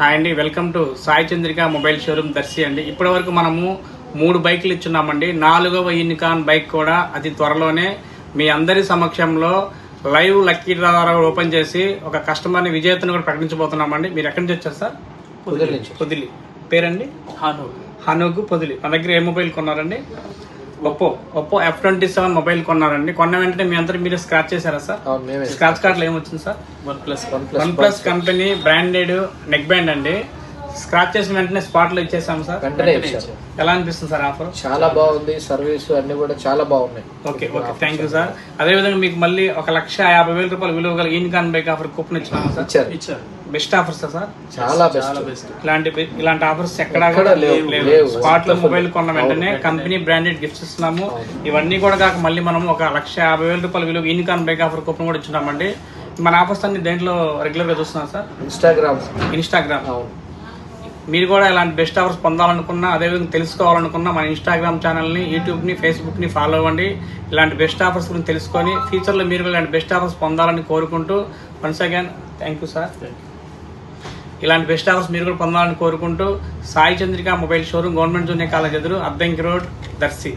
Hi అండి welcome to Sai Chandrika mobile showroom Darsi అండి. ఇప్పటి వరకు మనము మూడు బైకులు ఇచ్చున్నామండి. నాలుగవ యూనికాన్ బైక్ కూడా అతి త్వరలోనే మీ అందరి సమక్షంలో లైవ్ లక్కీ డ్రా ద్వారా ఓపెన్ చేసి ఒక కస్టమర్ని విజేతను కూడా ప్రకటించబోతున్నామండి. మీరు ఎక్కడి నుంచి వచ్చారు సార్? పొదిలి నుంచి. పొదిలి. పేరండి? హాను హనుకు పొదిలి. మన దగ్గర ఏ mobile కొన్నారండి? Oppo Oppo F twenty seven mobile కొన్నారండి. కొన్న వెంటనే మీ అందరూ మీరు స్క్రాచ్ చేశారా సార్? స్క్రాచ్ కార్డులో ఏమొచ్చింది sir? One plus one plus company branded neck band అండి. స్క్రాచ్ చేసిన వెంటనే స్పాట్లో ఇచ్చేసాం సార్. వెంటనే ఇచ్చారు. ఎలా అనిపిస్తుంది సార్ ఆఫర్ చాలా బాగుంది సర్వీస్ అన్ని కూడా చాలా బాగున్నాయి. Okay okay thank you sir అదేవిధంగా మీకు మళ్ళీ ఒక లక్ష యాభై వేల రూపాయలు విలువ గల ఇన్కాన్ బైక్ ఆఫర్ కూపన్ ఇచ్చినాము సార్. ఇచ్చారు. ఇచ్చారు. బెస్ట్ ఆఫర్స్ సార్ చాలా చాలా బెస్ట్ బెస్ట్ ఇలాంటి ఇలాంటి ఆఫర్స్ ఎక్కడా కూడా లేవు, లేవు. లేవు. స్పాట్లో మొబైల్ కొన్న వెంటనే. కంపెనీ బ్రాండెడ్ గిఫ్ట్స్ ఇస్తున్నాము. ఇవన్నీ కూడా కాక మళ్ళీ మనం ఒక లక్ష యాభై వేల రూపాయల విలువ ఇన్కాన్ బైక్ ఆఫర్ కూపన్ కూడా ఇచ్చున్నామండి మన ఆఫర్స్ అన్ని దేంట్లో రెగ్యులర్గా చూస్తున్నాం సార్? ఇన్స్టాగ్రామ్ ఇన్స్టాగ్రామ్ అవును. మీరు కూడా ఇలాంటి బెస్ట్ ఆఫర్స్ పొందాలనుకున్నా అదేవిధంగా తెలుసుకోవాలనుకున్నా మన ఇన్స్టాగ్రామ్ ఛానల్ని యూట్యూబ్ని ఫేస్బుక్ని ఫాలో అవ్వండి. ఇలాంటి బెస్ట్ ఆఫర్స్ గురించి తెలుసుకొని ఫ్యూచర్లో మీరు కూడా ఇలాంటి బెస్ట్ ఆఫర్స్ పొందాలని కోరుకుంటూ once again thank you sir ఇలాంటి బెస్ట్ ఆఫర్స్ మీరు కూడా పొందాలని కోరుకుంటూ Sai Chandrika mobile showroom government junior college ఎదురు అద్దంకి రోడ్ దర్శి.